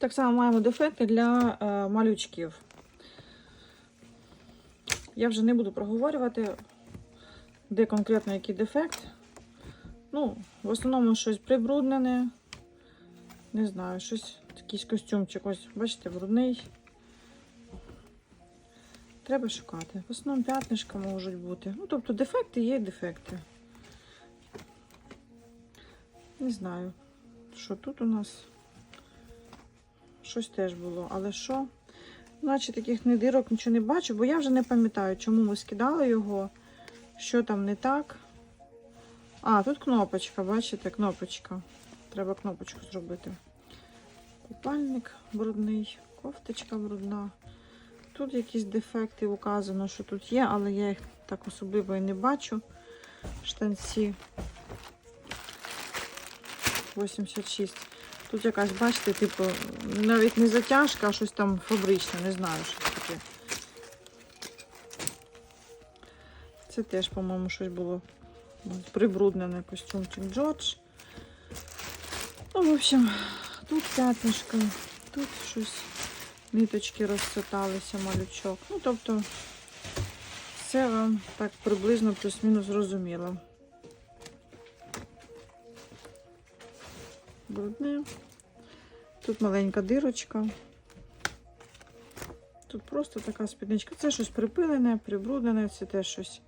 Так само маємо дефекти для е, малючків. Я вже не буду проговорювати, де конкретно який дефект. Ну, в основному щось прибруднене. Не знаю, щось, якийсь костюмчик, ось, бачите, брудний. Треба шукати. В основному п'ятнишка можуть бути. Ну, тобто дефекти є дефекти. Не знаю, що тут у нас. Щось теж було, але що? Наче таких не дирок нічого не бачу, бо я вже не пам'ятаю, чому ми скидали його, що там не так. А, тут кнопочка, бачите, кнопочка. Треба кнопочку зробити. Купальник брудний, кофточка брудна. Тут якісь дефекти указано, що тут є, але я їх так особливо і не бачу. Штанці 86. Тут якась, бачите, типу, навіть не затяжка, а щось там фабричне, не знаю, що це таке. Це теж, по-моєму, щось було прибруднене костюмчик Джордж. Ну, в общем, тут п'ятнишко, тут щось, ниточки розцяталися, малючок. Ну, тобто, все вам так приблизно плюс-мінус зрозуміло. Брудне. Тут маленька дирочка. Тут просто така спідничка. Це щось припилене, прибруднене, це теж щось